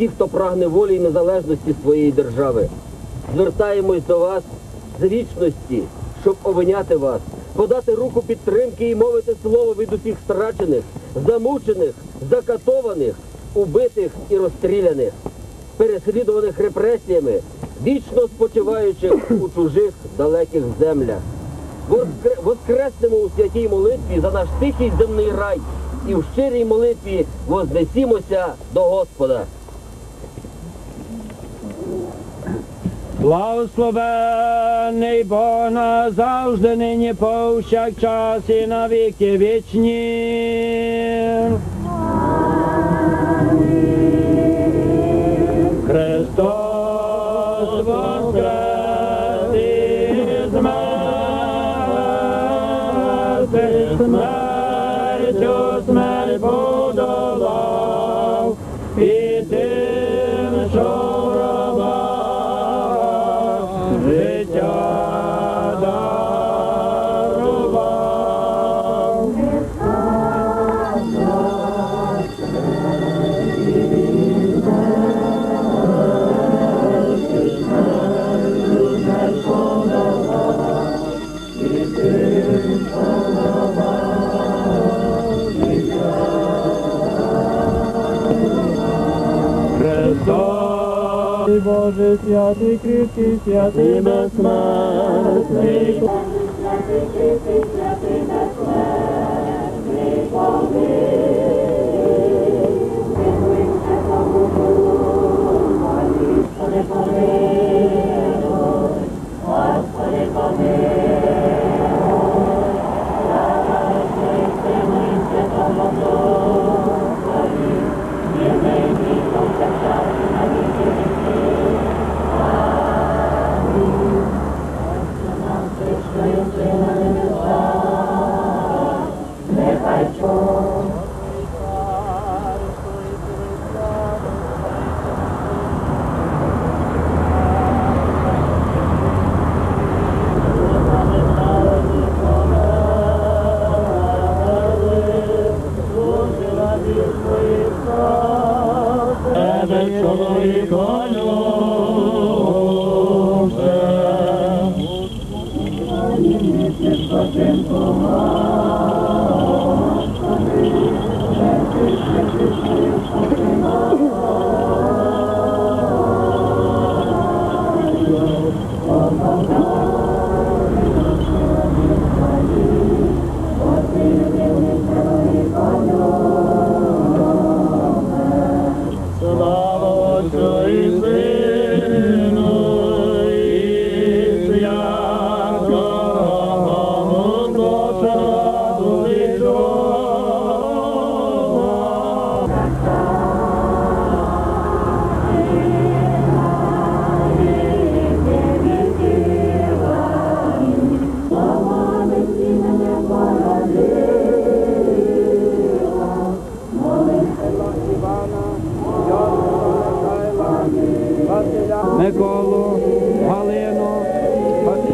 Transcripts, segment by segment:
всі, хто прагне волі і незалежності своєї держави, звертаємось до вас з вічності, щоб обійняти вас, подати руку підтримки і мовити слово від усіх страчених, замучених, закатованих, убитих і розстріляних, переслідуваних репресіями, вічно спочиваючих у чужих далеких землях. Воскре- Воскреснемо у святій молитві за наш тихий земний рай і в щирій молитві вознесімося до Господа. Благословений Бог назавжди нині повсякчас і на віки вічні. Христос Боже святий, кріпкий, святий, безсмертний, Тебе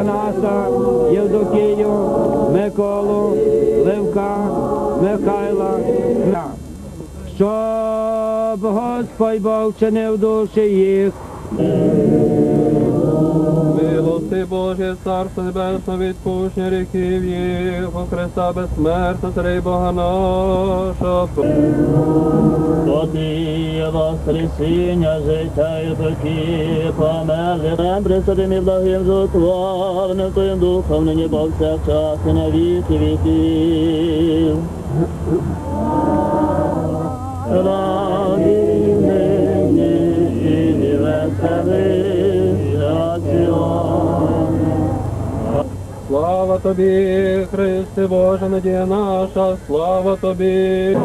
Танаса, Євдокію, Миколу, Левка, Михайла, щоб Господь Бог чинив душі їх. Милости Боже, Царство Небесне, відпущення гріхів їх, о Христа безсмертно, Царей Бога нашого. Тоді воскресіння життя і такі померли, присадим і благим зутворним Твоїм духом, нині повсякчас і на віки віків. Тобі, Христе Боже, надія наша, слава тобі.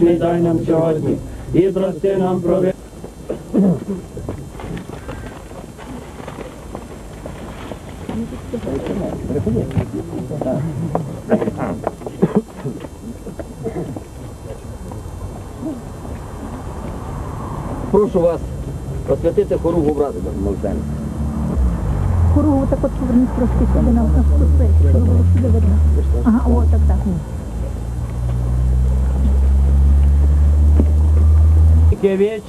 Не дай нам сьогодні і прости нам прови. Прошу вас освятити хоругу брата Молчання. Корову так от поверніть трошки сюди на нас тут сюди видно. Ага, о, так, так. Віки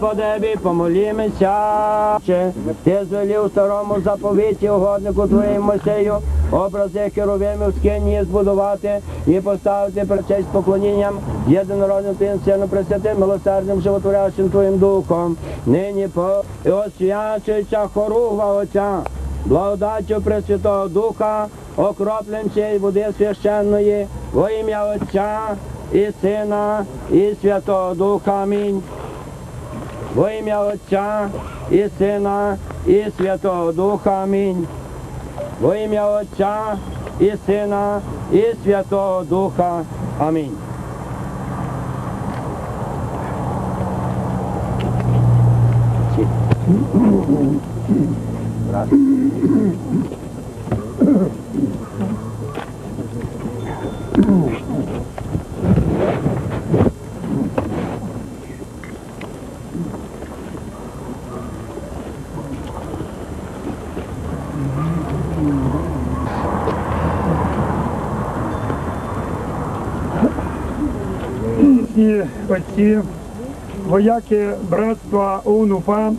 Господеві помолімося. Ти звелів старому заповіті угоднику твоєму Мойсею, образи херовимів в скині збудувати і поставити перед честь поклонінням єдинородним твоїм сину пресвятим, милосердним, животворящим твоїм духом. Нині по освячується хоругва Отця, благодаттю Пресвятого Духа, окроплем цієї води священної, во ім'я Отця і Сина, і Святого Духа. Амінь. Во ім'я Отця і Сина, і Святого Духа. Амінь. Во ім'я Отця і Сина, і Святого Духа. Амінь. всі отці, вояки братства ОУН-УПА,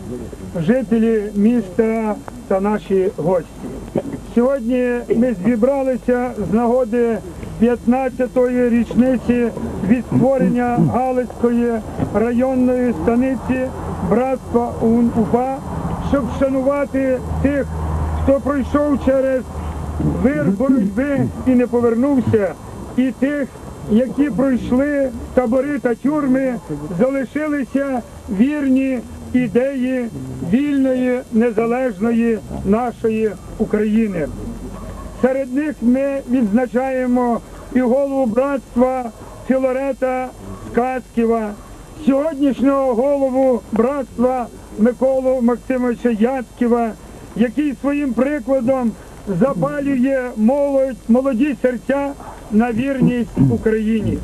жителі міста та наші гості. Сьогодні ми зібралися з нагоди 15-ї річниці від створення Галицької районної станиці братства ОУН-УПА, щоб вшанувати тих, хто пройшов через вир боротьби і не повернувся, і тих, які пройшли табори та тюрми, залишилися вірні ідеї вільної незалежної нашої України. Серед них ми відзначаємо і голову братства Філарета Скацьківа, сьогоднішнього голову братства Миколу Максимовича Яцьківа, який своїм прикладом запалює молодь, молоді серця на вірність Україні.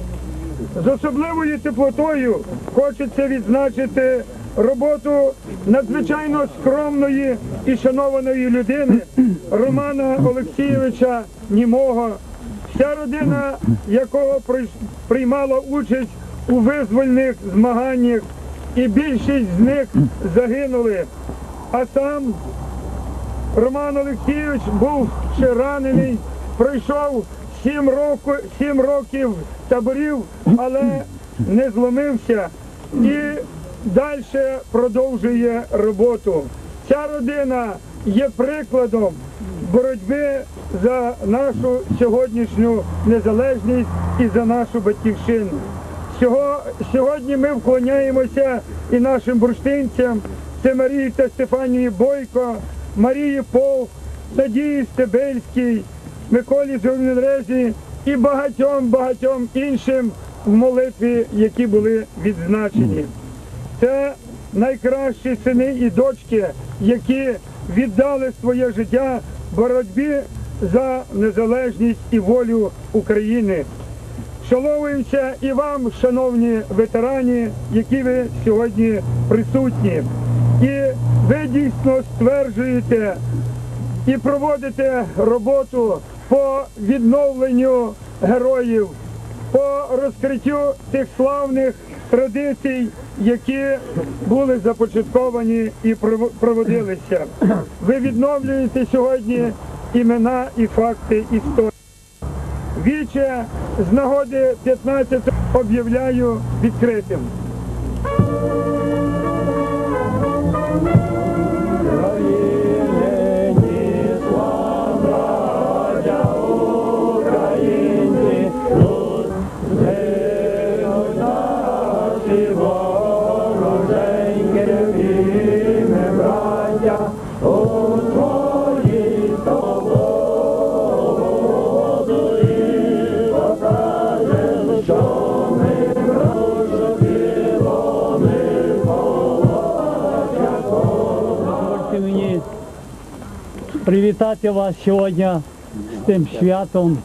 З особливою теплотою хочеться відзначити роботу надзвичайно скромної і шанованої людини Романа Олексійовича Німого, вся родина якого приймала участь у визвольних змаганнях, і більшість з них загинули. А сам Роман Олексійович був ще ранений, пройшов сім, року, сім років таборів, але не зломився і далі продовжує роботу. Ця родина є прикладом боротьби за нашу сьогоднішню незалежність і за нашу батьківщину. Сього- Сьогодні ми вклоняємося і нашим бурштинцям, це Марії та Стефанії Бойко, Марії Полк, Надії Стебельській, Миколі Жовненрезі і багатьом багатьом іншим в молитві, які були відзначені. Це найкращі сини і дочки, які віддали своє життя боротьбі за незалежність і волю України. Шановуємося і вам, шановні ветерані, які ви сьогодні присутні. І ви дійсно стверджуєте і проводите роботу по відновленню героїв, по розкриттю тих славних традицій, які були започатковані і проводилися. Ви відновлюєте сьогодні імена і факти історії. Віче з нагоди 15 об'являю відкритим. Мені привітати вас сьогодні з тим святом,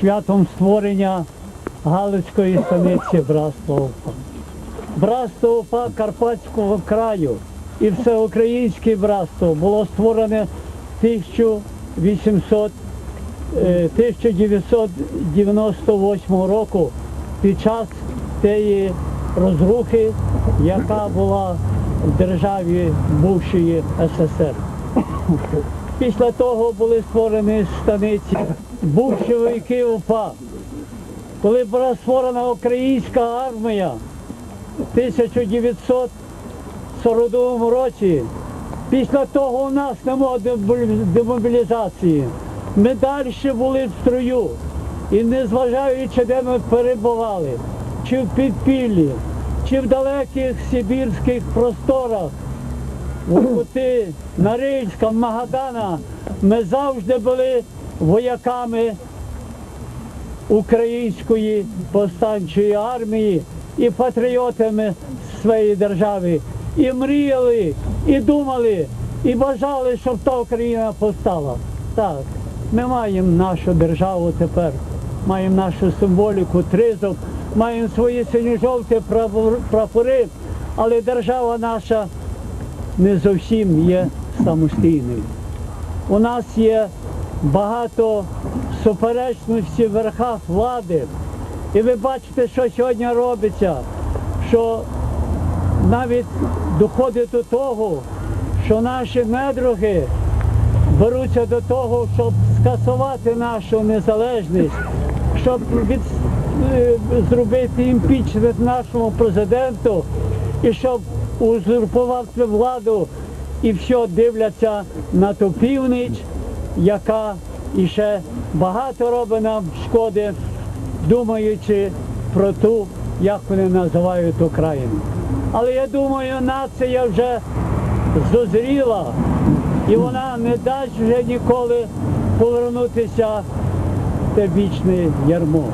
святом створення Галицької станиці Братства УПА. Братство УПА Карпатського краю і всеукраїнське братство було створене 1800, е, 1998 року під час тієї розрухи, яка була в державі бувшої СССР. Після того були створені станиці бувші вояки УПА. Коли була створена українська армія в 1942 році, після того у нас немає демобілізації. Ми далі були в строю. І незважаючи, де ми перебували, чи в підпіллі, чи в далеких сибірських просторах, Воркути, Норильська, Магадана, ми завжди були вояками української повстанчої армії і патріотами своєї держави. І мріяли, і думали, і бажали, щоб та Україна повстала. Так, ми маємо нашу державу тепер, маємо нашу символіку, тризуб, маємо свої синьо-жовті прапори, але держава наша не зовсім є самостійною. У нас є багато суперечностей в верхах влади. І ви бачите, що сьогодні робиться, що навіть доходить до того, що наші недруги беруться до того, щоб скасувати нашу незалежність, щоб від, е, зробити імпічмент нашому президенту і щоб узурпувати владу і все дивляться на ту північ, яка іще багато робить нам шкоди, думаючи про ту, як вони називають Україну. Але я думаю, нація вже зозріла і вона не дасть вже ніколи повернутися те вічне ярмо.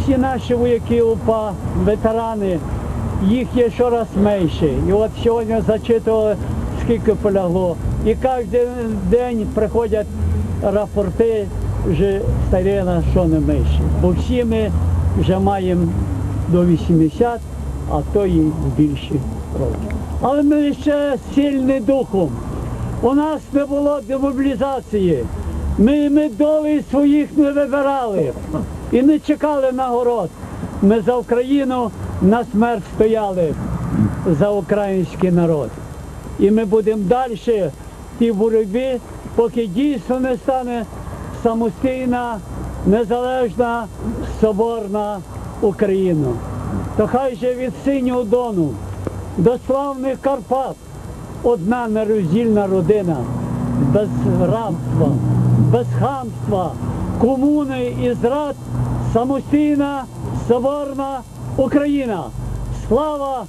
Всі наші вояки УПА, ветерани, їх є щораз менше. І от сьогодні зачитували, скільки полягло. І кожен день приходять рапорти, вже старіна, що не менше. Бо всі ми вже маємо до 80, а то і більше років. Але ми ще сильні духом. У нас не було демобілізації. Ми медовий своїх не вибирали і не чекали нагород. Ми за Україну на смерть стояли за український народ. І ми будемо далі в тій боротьбі, поки дійсно не стане самостійна, незалежна, соборна Україна. То хай же від синього дону до славних Карпат одна нероздільна родина, без рабства, без хамства, комуни і зрад, самостійна, соборна Україна. Слава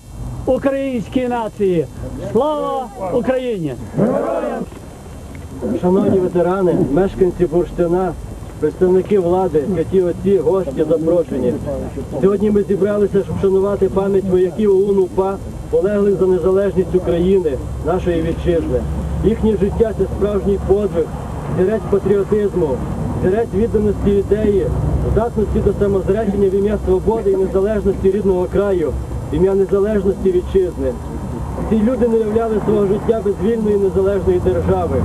українській нації! Слава Україні! Шановні ветерани, мешканці Бурштина, представники влади, святі отці, гості запрошені. Сьогодні ми зібралися, щоб вшанувати пам'ять вояків ОУН УПА, полеглих за незалежність України, нашої вітчизни. Їхнє життя це справжній подвиг, зірець патріотизму, зірець відданості ідеї, здатності до самозречення в ім'я свободи і незалежності рідного краю, ім'я незалежності вітчизни. Ці люди не являли свого життя без вільної незалежної держави.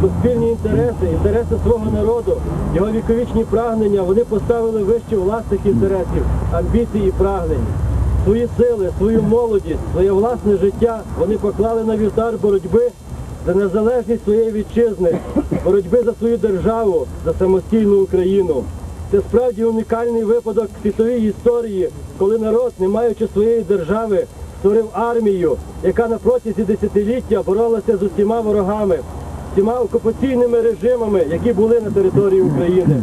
Суспільні інтереси, інтереси свого народу, його віковічні прагнення вони поставили вище власних інтересів, амбіцій і прагнень. Свої сили, свою молодість, своє власне життя вони поклали на вівтар боротьби за незалежність своєї вітчизни, боротьби за свою державу, за самостійну Україну. Це справді унікальний випадок світовій історії, коли народ, не маючи своєї держави, створив армію, яка на протязі десятиліття боролася з усіма ворогами, всіма окупаційними режимами, які були на території України.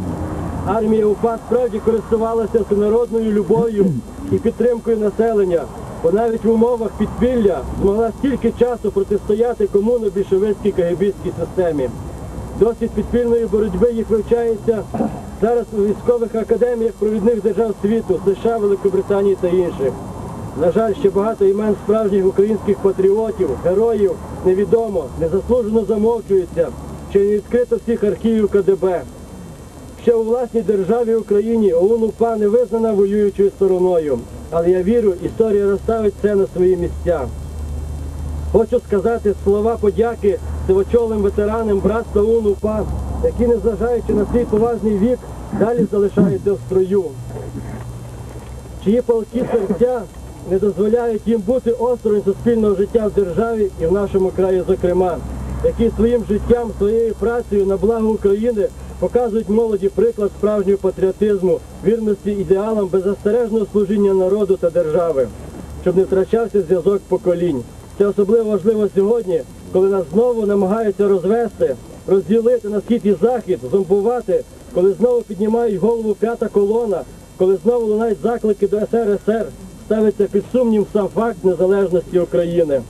Армія УПА справді користувалася всенародною любов'ю і підтримкою населення, бо навіть в умовах підпілля змогла стільки часу протистояти комуно-більшовицькій кагибістській системі. Досвід підпільної боротьби їх вивчається зараз у військових академіях провідних держав світу, США, Великобританії та інших. На жаль, ще багато імен справжніх українських патріотів, героїв невідомо, незаслужено замовчуються, що не відкрито всіх архівів КДБ. Ще у власній державі Україні ОУН УПА не визнана воюючою стороною. Але я вірю, історія розставить це на свої місця. Хочу сказати слова подяки сивочолим ветеранам братства ОУН УПА, які, незважаючи на свій поважний вік, далі залишаються в строю. Чиї палкі серця не дозволяють їм бути осторонь суспільного життя в державі і в нашому краї, зокрема, які своїм життям, своєю працею на благо України показують молоді приклад справжнього патріотизму, вірності ідеалам беззастережного служіння народу та держави, щоб не втрачався зв'язок поколінь. Це особливо важливо сьогодні, коли нас знову намагаються розвести, розділити на схід і захід, зомбувати, коли знову піднімають голову п'ята колона, коли знову лунають заклики до СРСР, ставиться під сумнів сам факт незалежності України.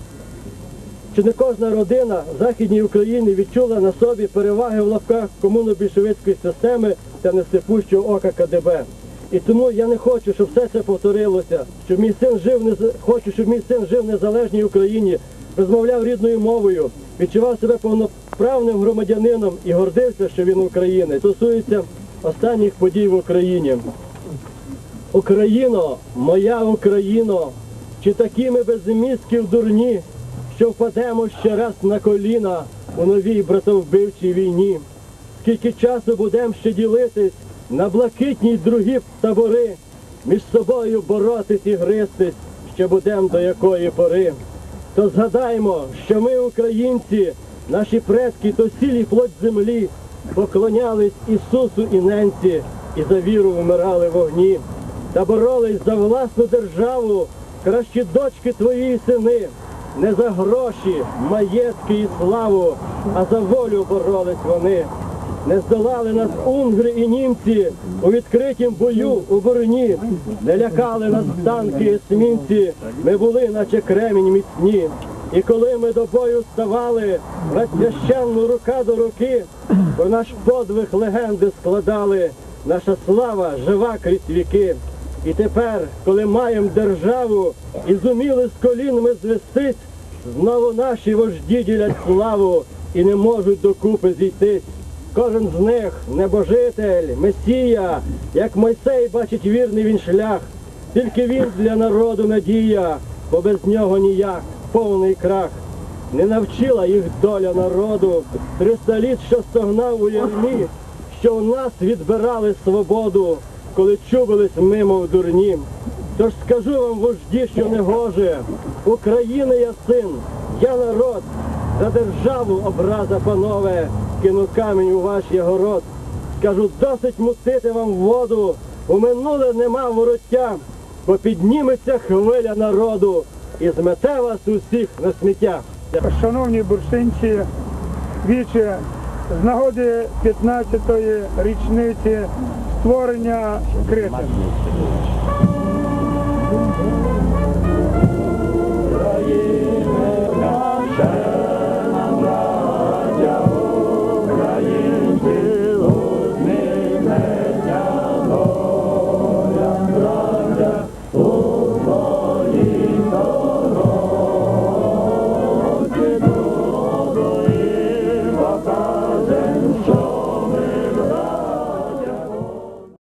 Чи не кожна родина в Західній Україні відчула на собі переваги в лапках комуно-більшовицької системи та несипущого ока КДБ? І тому я не хочу, щоб все це повторилося, щоб мій син жив не хочу, щоб мій син жив в незалежній Україні, розмовляв рідною мовою, відчував себе повноправним громадянином і гордився, що він українець. Стосується останніх подій в Україні. Україно, моя Україно, чи такі ми безмістків дурні, що впадемо ще раз на коліна у новій братовбивчій війні? Скільки часу будемо ще ділитись на блакитні другі табори, між собою боротись і гристись, ще будем до якої пори? То згадаймо, що ми, українці, наші предки, то сілі плоть землі, поклонялись Ісусу і ненці, і за віру вмирали вогні та боролись за власну державу, кращі дочки твої і сини, не за гроші, маєтки і славу, а за волю боролись вони. Не здолали нас унгри і німці у відкритім бою у бороні, не лякали нас танки і есмінці, ми були, наче кремінь міцні. І коли ми до бою ставали, священну рука до руки, про наш подвиг легенди складали, наша слава жива крізь віки. І тепер, коли маємо державу і зуміли з колін ми звестись, знову наші вожді ділять славу і не можуть докупи зійтись. Кожен з них небожитель, месія, як Мойсей бачить вірний він шлях. Тільки він для народу надія, бо без нього ніяк, повний крах. Не навчила їх доля народу, триста літ, що стогнав у ярмі, що у нас відбирали свободу, коли чубились мимо дурні. Тож скажу вам, вожді, що не гоже, України я син, я народ, за державу образа, панове, кину камінь у ваш ягород. Скажу, досить мутити вам воду, у минуле нема вороття, бо підніметься хвиля народу і змете вас усіх на сміття. Шановні бурштинці, віче з нагоди 15-ї річниці створення Крити.